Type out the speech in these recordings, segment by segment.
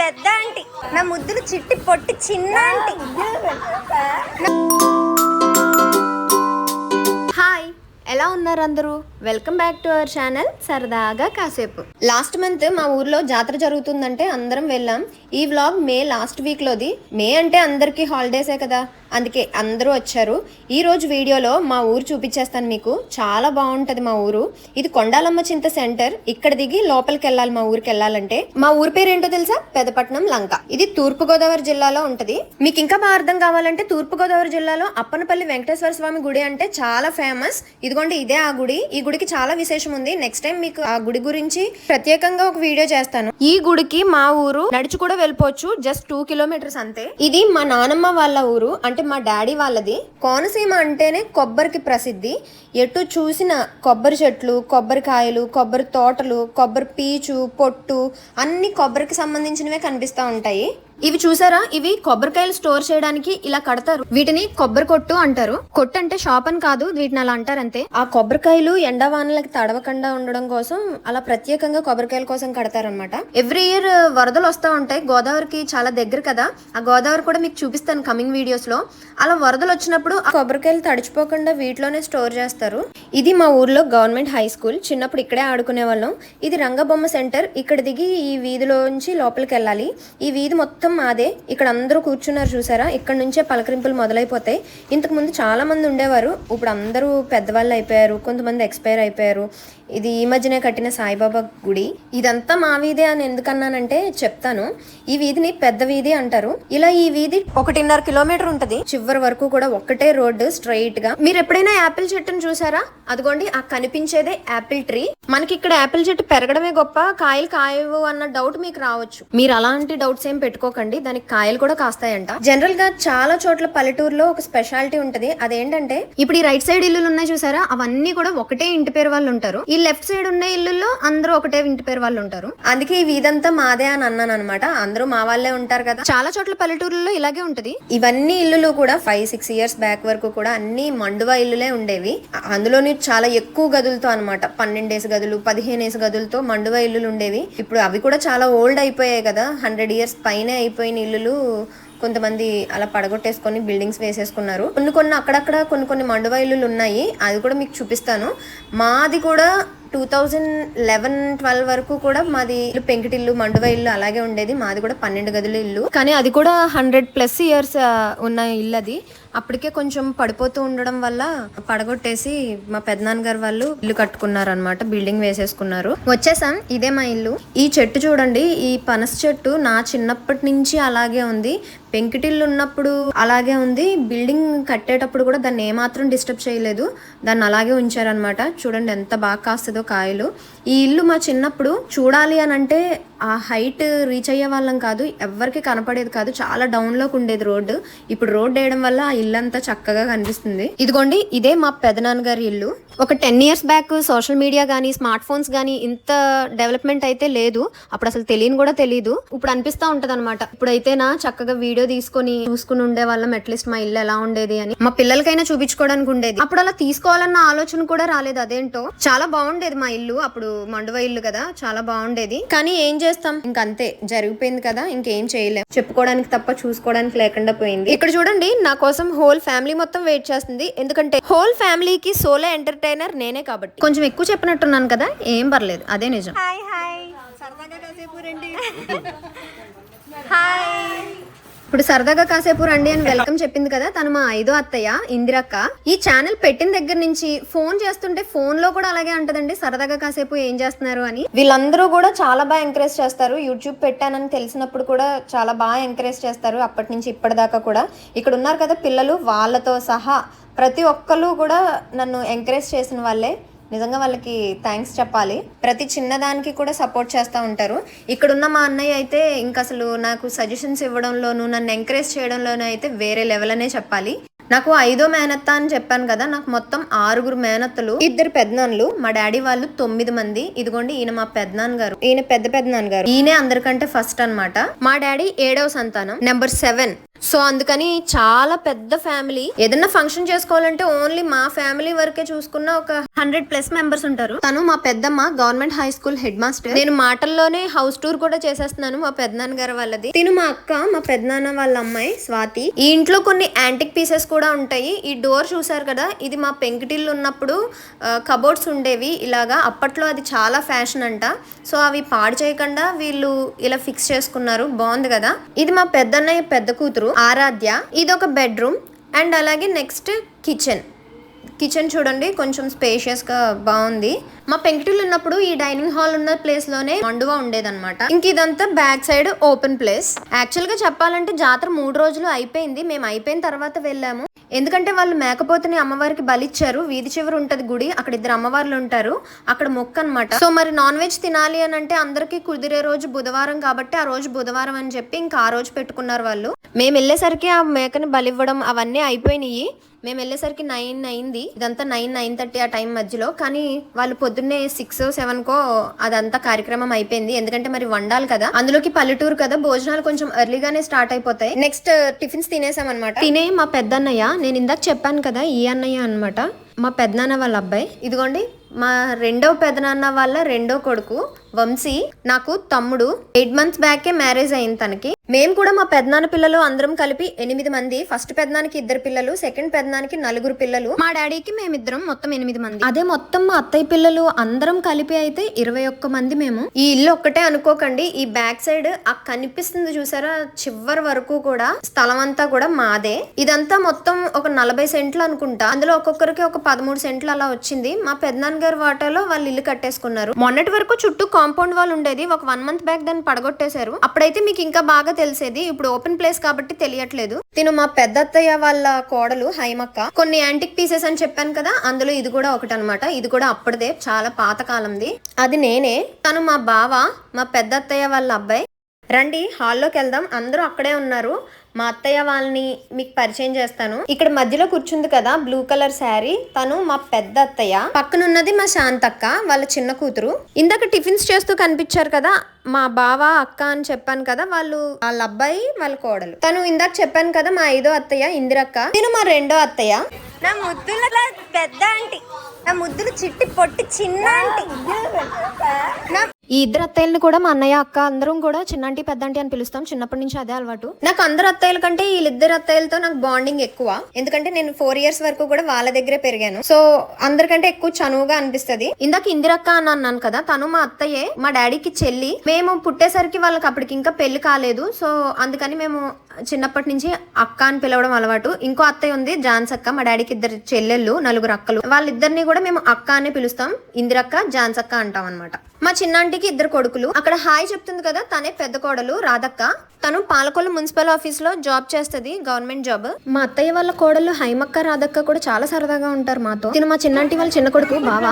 పెద్ద ఆంటీ. నా ముద్దులు చిట్టి పొట్టి చిన్న ఆంటీ. హాయ్ ఎలా ఉన్నారు అందరూ? Welcome back to our channel సరదాగా కాసేపు. లాస్ట్ మంత్ మా ఊర్లో జాతర జరుగుతుందంటే అందరం వెళ్ళాం. ఈ వ్లాగ్ మే లాస్ట్ వీక్లోది మే అంటే అందరికీ హాలిడేసే కదా. అందుకే అందరూ వచ్చారు. ఈ రోజు వీడియోలో మా ఊరు చూపించేస్తాను మీకు. చాలా బాగుంటుంది మా ఊరు. ఇది కొండాలమ్మ చింత సెంటర్. ఇక్కడ దిగి లోపలికి వెళ్ళాలి మా ఊరికి వెళ్ళాలంటే మా ఊరి పేరు ఏంటో తెలుసా? పెదపట్నం లంక. ఇది తూర్పు గోదావరి జిల్లాలో ఉంటది. మీకు ఇంకా బాగా అర్థం కావాలంటే తూర్పు గోదావరి జిల్లాలో అప్పనపల్లి వెంకటేశ్వర స్వామి గుడి అంటే చాలా ఫేమస్. ఇదిగోండి ఇదే ఆ గుడి. ఈ గుడికి చాలా విశేషం ఉంది. నెక్స్ట్ టైం మీకు ఆ గుడి గురించి ప్రత్యేకంగా ఒక వీడియో చేస్తాను. ఈ గుడికి మా ఊరు నడిచి కూడా వెళ్ళిపోవచ్చు. జస్ట్ టూ కిలోమీటర్స్ అంతే. ఇది మా నానమ్మ వాళ్ళ ఊరు అంటే మా డాడీ వాళ్ళది. కోనసీమ అంటేనే కొబ్బరికి ప్రసిద్ధి. ఎటు చూసిన కొబ్బరి చెట్లు కొబ్బరికాయలు కొబ్బరి తోటలు కొబ్బరి పీచు పొట్టు అన్ని కొబ్బరికి సంబంధించినవే కనిపిస్తూ ఉంటాయి. ఇవి చూసారా? ఇవి కొబ్బరికాయలు స్టోర్ చేయడానికి ఇలా కడతారు. వీటిని కొబ్బరి కొట్టు అంటారు. కొట్టు అంటే షాప్ అని కాదు వీటిని అలా అంటారంతే ఆ కొబ్బరికాయలు ఎండవానలకి తడవకుండా ఉండడం కోసం అలా ప్రత్యేకంగా కొబ్బరికాయల కోసం కడతారనమాట ఎవ్రీ ఇయర్ వరదలు వస్తూ ఉంటాయి. గోదావరికి చాలా దగ్గర కదా. ఆ గోదావరి కూడా మీకు చూపిస్తాను కమింగ్ వీడియోస్లో. అలా వరదలు వచ్చినప్పుడు ఆ కొబ్బరికాయలు తడిచిపోకుండా వీటిలోనే స్టోర్ చేస్తారు. ఇది మా ఊర్లో గవర్నమెంట్ హై స్కూల్. చిన్నప్పుడు ఇక్కడే ఆడుకునే వాళ్ళం ఇది రంగబొమ్మ సెంటర్. ఇక్కడ దిగి ఈ వీధిలోంచి లోపలికి వెళ్ళాలి. ఈ వీధి మొత్తం మాదే. ఇక్కడ అందరూ కూర్చున్నారు చూసారా? ఇక్కడ నుంచే పలకరింపులు మొదలైపోతాయి. ఇంతకు ముందు చాలా మంది ఉండేవారు. ఇప్పుడు అందరూ పెద్దవాళ్ళు అయిపోయారు. కొంతమంది ఎక్స్పైర్ అయిపోయారు. ఇది ఈ మధ్యనే కట్టిన సాయిబాబా గుడి. ఇదంతా మా వీధే అని ఎందుకన్నానంటే చెప్తాను. ఈ వీధిని పెద్ద వీధి అంటారు. ఇలా ఈ వీధి ఒకటిన్నర కిలోమీటర్ ఉంటది. చివరి వరకు కూడా ఒక్కటే రోడ్డు స్ట్రైట్గా. మీరు ఎప్పుడైనా యాపిల్ చెట్టును చూసారా? అదిగోండి ఆ కనిపించేదే యాపిల్ ట్రీ మనకి ఇక్కడ యాపిల్ చెట్టు పెరగడమే గొప్ప. కాయలు కాయవు అన్న డౌట్ మీకు రావచ్చు. మీరు అలాంటి డౌట్స్ ఏం పెట్టుకోకండి. దానికి కాయలు కూడా కాస్తాయంట. జనరల్గా చాలా చోట్ల పల్లెటూరులో ఒక స్పెషాలిటీ ఉంటది. అదేంటంటే ఇప్పుడు ఈ రైట్ సైడ్ ఇల్లులు ఉన్నాయి చూసారా? అవన్నీ కూడా ఒకటే ఇంటి పేరు వాళ్ళు ఉంటారు. ఈ లెఫ్ట్ సైడ్ ఉన్న ఇల్లుల్లో అందరూ ఒకటే ఇంటి పేరు వాళ్ళు ఉంటారు. అందుకే ఈ వీధంతా మాదే అని అన్నాను అనమాట అందరూ మా వాళ్ళే ఉంటారు కదా. చాలా చోట్ల పల్లెటూరులో ఇలాగే ఉంటది. ఇవన్నీ ఇల్లులు కూడా ఫైవ్ సిక్స్ ఇయర్స్ బ్యాక్ వరకు కూడా అన్ని మండువా ఇల్లులే ఉండేవి. అందులోని చాలా ఎక్కువ గదులతో అనమాట పన్నెండేసి గదులు పదిహేనేసి గదులతో మండువా ఇల్లులు ఉండేవి. ఇప్పుడు అవి కూడా చాలా ఓల్డ్ అయిపోయాయి కదా. హండ్రెడ్ ఇయర్స్ పైన అయిపోయిన ఇల్లులు కొంతమంది అలా పడగొట్టేసుకొని బిల్డింగ్స్ వేసేసుకున్నారు. కొన్ని కొన్ని అక్కడక్కడ కొన్ని కొన్ని మండువా ఇల్లులు ఉన్నాయి. అది కూడా మీకు చూపిస్తాను. మాది కూడా టూ థౌజండ్ లెవెన్ ట్వెల్వ్ వరకు కూడా మాది ఇల్లు పెంకిటిల్లు మండువ ఇల్లు అలాగే ఉండేది. మాది కూడా పన్నెండు గదుల ఇల్లు. కానీ అది కూడా హండ్రెడ్ ప్లస్ ఇయర్స్ ఉన్న ఇల్లు అది. అప్పటికే కొంచెం పడిపోతూ ఉండడం వల్ల పడగొట్టేసి మా పెద్దనాన్నగారు వాళ్ళు ఇల్లు కట్టుకున్నారు అనమాట బిల్డింగ్ వేసేసుకున్నారు. వచ్చేసాం ఇదే మా ఇల్లు. ఈ చెట్టు చూడండి ఈ పనస చెట్టు నా చిన్నప్పటి నుంచి అలాగే ఉంది. పెంకిటిల్లు ఉన్నప్పుడు అలాగే ఉంది. బిల్డింగ్ కట్టేటప్పుడు కూడా దాన్ని ఏమాత్రం డిస్టర్బ్ చేయలేదు. దాన్ని అలాగే ఉంచారనమాట చూడండి ఎంత బాగా కాస్తుందో. కాయలు ఈ ఇల్లు మా చిన్నప్పుడు చూడాలి అని అంటే ఆ హైట్ రీచ్ అయ్యే వాళ్ళం కాదు ఎవరికి కనపడేది కాదు. చాలా డౌన్లోకి ఉండేది రోడ్డు. ఇప్పుడు రోడ్ వేయడం వల్ల ఆ ఇల్లు అంతా చక్కగా కనిపిస్తుంది. ఇదిగోండి ఇదే మా పెదనాన్న గారి ఇల్లు. ఒక ten years back social media కానీ స్మార్ట్ ఫోన్స్ కానీ ఇంత డెవలప్మెంట్ అయితే లేదు. అప్పుడు అసలు తెలియని కూడా తెలియదు ఇప్పుడు అనిపిస్తా ఉంటుంది అనమాట ఇప్పుడైతేనా చక్కగా వీడియో తీసుకొని చూసుకుని ఉండే వాళ్ళం అట్లీస్ట్ మా ఇల్లు ఎలా ఉండేది అని. మా పిల్లలకైనా చూపించుకోవడానికి ఉండేది. అప్పుడు అలా తీసుకోవాలన్న ఆలోచన కూడా రాలేదు. అదేంటో? చాలా బాగుండేది మా ఇల్లు. అప్పుడు మండువ ఇల్లు కదా చాలా బాగుండేది. కానీ ఏం చేస్తాం? ఇంకంతే జరిగిపోయింది కదా ఇంకేం చేయలేం. చెప్పుకోవడానికి తప్ప చూసుకోవడానికి లేకుండా పోయింది. ఇక్కడ చూడండి నా కోసం హోల్ ఫ్యామిలీ మొత్తం వెయిట్ చేస్తుంది. ఎందుకంటే హోల్ ఫ్యామిలీకి సోలో ఎంటర్టైనర్ నేనే కాబట్టి. కొంచెం ఎక్కువ చెప్పినట్టున్నాను కదా ఏం పర్లేదు అదే నిజం. Hi hi. సరదాగా కాసేపు రండి. హాయ్. ఇప్పుడు సరదాగా కాసేపు రండి అని వెల్కమ్ చెప్పింది కదా తను మా ఐదో అత్తయ్య ఇందిరక్క. ఈ ఛానల్ పెట్టిన దగ్గర నుంచి ఫోన్ చేస్తుంటే ఫోన్లో కూడా అలాగే అంటదండి సరదాగా కాసేపు ఏం చేస్తున్నారు అని. వీళ్ళందరూ కూడా చాలా బాగా ఎంకరేజ్ చేస్తారు యూట్యూబ్ పెట్టానని తెలిసినప్పుడు కూడా చాలా బాగా ఎంకరేజ్ చేస్తారు అప్పటి నుంచి ఇప్పటిదాకా కూడా. ఇక్కడ ఉన్నారు కదా పిల్లలు వాళ్ళతో సహా ప్రతి ఒక్కరు కూడా నన్ను ఎంకరేజ్ చేసిన వాళ్ళే. నిజంగా వాళ్ళకి థ్యాంక్స్ చెప్పాలి. ప్రతి చిన్నదానికి కూడా సపోర్ట్ చేస్తూ ఉంటారు. ఇక్కడున్న మా అన్నయ్య అయితే ఇంకా అసలు నాకు సజెషన్స్ ఇవ్వడంలోనూ నన్ను ఎంకరేజ్ చేయడంలోనూ అయితే వేరే లెవెల్ అనే చెప్పాలి. నాకు ఐదో మేనత్త అని చెప్పాను కదా నాకు మొత్తం ఆరుగురు మేనత్తలు. ఇద్దరు పెద్దనాన్లు మా డాడీ వాళ్ళు తొమ్మిది మంది. ఇదిగోండి ఈయన మా పెద్దనాన్న గారు ఈయన పెద్ద పెద్దనాన్న గారు ఈయనే అందరికంటే ఫస్ట్ అన్నమాట. మా డాడీ ఏడవ సంతానం నెంబర్ సెవెన్ సో అందుకని చాలా పెద్ద ఫ్యామిలీ ఏదైనా ఫంక్షన్ చేసుకోవాలంటే ఓన్లీ మా ఫ్యామిలీ వరకే చూసుకున్న ఒక హండ్రెడ్ ప్లస్ మెంబర్స్ ఉంటారు. తను మా పెద్దమ్మ government high school head master. నేను మాటల్లోనే హౌస్ టూర్ కూడా చేసేస్తున్నాను మా పెద్దనాన్న గారు వాళ్ళది. తిను మా అక్క మా పెద్దనాన్న వాళ్ళ అమ్మాయి స్వాతి. ఈ ఇంట్లో కొన్ని యాంటిక్ పీసెస్ కూడా ఉంటాయి. ఈ డోర్ చూసారు కదా ఇది మా పెంకిటిల్లు ఉన్నప్పుడు కబోర్డ్స్ ఉండేవి. ఇలాగా అప్పట్లో అది చాలా ఫ్యాషన్ అంట. సో అవి పాడు చేయకుండా వీళ్ళు ఇలా ఫిక్స్ చేసుకున్నారు. బాగుంది కదా? ఇది మా పెద్దన్నయ్య పెద్ద కూతురు ఆరాధ్య. ఇది ఒక బెడ్రూమ్ అండ్ అలాగే నెక్స్ట్ కిచెన్ కిచెన్ చూడండి కొంచెం స్పేషియస్గా బాగుంది. మా పెంకుటిల్లు ఉన్నప్పుడు ఈ డైనింగ్ హాల్ ఉన్న ప్లేస్లోనే మండుగా ఉండేదన్నమాట. ఇంక ఇదంతా బ్యాక్ సైడ్ ఓపెన్ ప్లేస్ యాక్చువల్గా చెప్పాలంటే జాతర మూడు రోజులు అయిపోయింది. మేము అయిపోయిన తర్వాత వెళ్ళాము. ఎందుకంటే వాళ్ళు మేకపోతని అమ్మవారికి బలిచ్చారు వీధి చివరి ఉంటది గుడి. అక్కడ ఇద్దరు అమ్మవార్లు ఉంటారు. అక్కడ మొక్క అన్నమాట. సో మరి నాన్ వెజ్ తినాలి అని అంటే అందరికి కుదిరే రోజు బుధవారం కాబట్టి ఆ రోజు బుధవారం అని చెప్పి ఇంకా ఆ రోజు పెట్టుకున్నారు వాళ్ళు. మేము వెళ్ళేసరికి ఆ మేకని బలివ్వడం అవన్నీ అయిపోయినాయి. మేము వెళ్ళేసరికి నైన్ అయింది. ఇదంతా నైన్ నైన్ థర్టీ ఆ టైం మధ్యలో. కానీ వాళ్ళు పొద్దున్నే సిక్స్ సెవెన్ కో అదంతా కార్యక్రమం అయిపోయింది. ఎందుకంటే మరి వండాలి కదా. అందులోకి పల్లెటూరు కదా. భోజనాలు కొంచెం ఎర్లీగానే స్టార్ట్ అయిపోతాయి. నెక్స్ట్ టిఫిన్స్ తినేసాం అనమాట తినే మా పెద్దన్నయ్య నేను ఇందాక చెప్పాను కదా ఈ అన్నయ్య అనమాట మా పెద్దనాన్న వాళ్ళ అబ్బాయి. ఇదిగోండి. మా రెండో పెదనాన్న వాళ్ళ రెండో కొడుకు వంశీ నాకు తమ్ముడు. ఎయిట్ మంత్స్ బ్యాకే మ్యారేజ్ అయింది తనకి. మేము కూడా మా పెద్దనాన్న పిల్లలు అందరం కలిపి ఎనిమిది మంది ఫస్ట్ పెద్దనానికి ఇద్దరు పిల్లలు సెకండ్ పెద్దనానికి నలుగురు పిల్లలు. మా డాడీకి మేమిద్దరం మొత్తం ఎనిమిది మంది. అదే మొత్తం మా అత్తయ్య పిల్లలు అందరం కలిపి అయితే ఇరవై ఒక్క మంది మేము. ఈ ఇల్లు ఒక్కటే అనుకోకండి ఈ బ్యాక్ సైడ్ ఆ కనిపిస్తుంది చూసారా? చివరి వరకు కూడా స్థలం అంతా కూడా మాదే. ఇదంతా మొత్తం ఒక నలభై సెంట్లు అనుకుంటా. అందులో ఒక్కొక్కరికి ఒక పదమూడు సెంట్లు అలా వచ్చింది. మా పెద్దనాన్న నగర్ వాటాలో వాళ్ళు ఇల్లు కట్టేసుకున్నారు. మొన్నటి వరకు చుట్టూ కాంపౌండ్ వాల్ ఉండేది. ఒక వన్ మంత్ బ్యాక్ దాన్ని పడగొట్టేశారు. అప్పుడైతే మీకు ఇంకా బాగా తెలిసేది. ఇప్పుడు ఓపెన్ ప్లేస్ కాబట్టి తెలియట్లేదు. తిను మా పెద్ద అత్తయ్య వాళ్ళ కోడలు హైమక్క. కొన్ని యాంటిక్ పీసెస్ అని చెప్పాను కదా అందులో ఇది కూడా ఒకటి అనమాట ఇది కూడా అప్పటిదే చాలా పాతకాలంది. అది నేనే. తను మా బావ మా పెద్ద అత్తయ్య వాళ్ళ అబ్బాయి. రండి హాల్లోకి వెళ్దాం. అందరూ అక్కడే ఉన్నారు. మా అత్తయ్య వాళ్ళని మీకు పరిచయం చేస్తాను. ఇక్కడ మధ్యలో కూర్చుంది కదా బ్లూ కలర్ శారీ తను మా పెద్ద అత్తయ్య. పక్కనున్నది మా శాంతక్క వాళ్ళ చిన్న కూతురు. ఇందాక టిఫిన్స్ చేస్తూ కనిపించారు కదా మా బావ అక్క అని చెప్పాను కదా వాళ్ళు వాళ్ళ అబ్బాయి వాళ్ళ కోడలు. తను ఇందాక చెప్పాను కదా మా ఐదో అత్తయ్య ఇందిరక్క. నేను మా రెండో అత్తయ్య. నా ముద్దుల పెద్ద ఆంటీ. నా ముద్దులు చిట్టి పొట్టి చిన్న ఆంటీ. నా ఈ ఇద్దరు అత్తయ్యలను కూడా మా అన్నయ్య అక్క అందరం కూడా చిన్నంటి పెద్దంటి అని పిలుస్తాం. చిన్నప్పటి నుంచి అదే అలవాటు. నాకు అందరు అత్తయ్యల కంటే వీళ్ళిద్దరు అత్తయ్యలతో నాకు బాండింగ్ ఎక్కువ. ఎందుకంటే నేను ఫోర్ ఇయర్స్ వరకు కూడా వాళ్ళ దగ్గరే పెరిగాను. సో అందరికంటే ఎక్కువ చనువుగా అనిపిస్తది. ఇందాక ఇందిరక్క అని అన్నాను కదా తను మా అత్తయ్యే మా డాడీకి చెల్లి. మేము పుట్టేసరికి వాళ్ళకి అప్పటికి ఇంకా పెళ్ళి కాలేదు. సో అందుకని మేము చిన్నప్పటి నుంచి అక్క అని పిలవడం అలవాటు. ఇంకో అత్తయ్య ఉంది జాన్స్ అక్క మా డాడీకి ఇద్దరు చెల్లెళ్ళు నలుగురు అక్కలు. వాళ్ళిద్దరిని కూడా మేము అక్క అని పిలుస్తాం. ఇందిరక్క జాన్స్ అక్క అంటాం అనమాట మా చిన్నాంటికి ఇద్దరు కొడుకులు. అక్కడ హాయ్ చెప్తుంది కదా తనే పెద్ద కోడలు రాధక్క. తను పాలకొల్లు మున్సిపల్ ఆఫీస్లో జాబ్ చేస్తది గవర్నమెంట్ జాబ్. మా అత్తయ్య వాళ్ళ కోడలు హైమక్క రాధక్క కూడా చాలా సరదాగా ఉంటారు మాతో. తిను మా చిన్నంటి వాళ్ళ చిన్న కొడుకు బావా.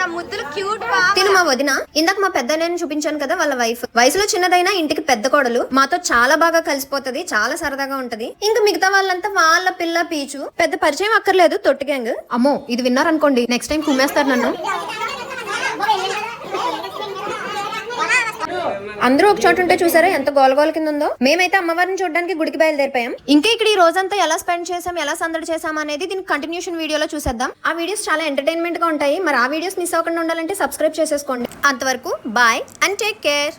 నా ముద్దులు క్యూట్ తిను మా వదిన. ఇందాక మా పెద్ద నేను చూపించాను కదా వాళ్ళ వైఫ్. వయసులో చిన్నదైనా ఇంటికి పెద్ద కోడలు. మాతో చాలా బాగా కలిసిపోతది చాలా సరదాగా ఉంటది. ఇంకా మిగతా వాళ్ళంతా వాళ్ళ పిల్ల పీచు. పెద్ద పరిచయం అక్కర్లేదు తొట్టి గ్యాంగ్. అమ్మో ఇది విన్నారనుకోండి నెక్స్ట్ టైం కుమ్మేస్తారు నన్ను. అందరూ ఒక చోట ఉంటే చూసారా? ఎంత గోలగోల కింద ఉందో మేమైతే అమ్మవారిని చూడడానికి గుడికి బయలుదేరిపోయాం. ఇంకా ఇక్కడ ఈ రోజంతా ఎలా స్పెండ్ చేసాం ఎలా సందడి చేసాం అనేది దీనికి కంటిన్యూషన్ వీడియోలో చూసేద్దాం. ఆ వీడియోస్ చాలా ఎంటర్టైన్మెంట్గా ఉంటాయి. మరి ఆ వీడియోస్ మిస్ అవ్వకుండా ఉండాలంటే సబ్స్క్రైబ్ చేసేసుకోండి. అంతవరకు బాయ్ అండ్ టేక్ కేర్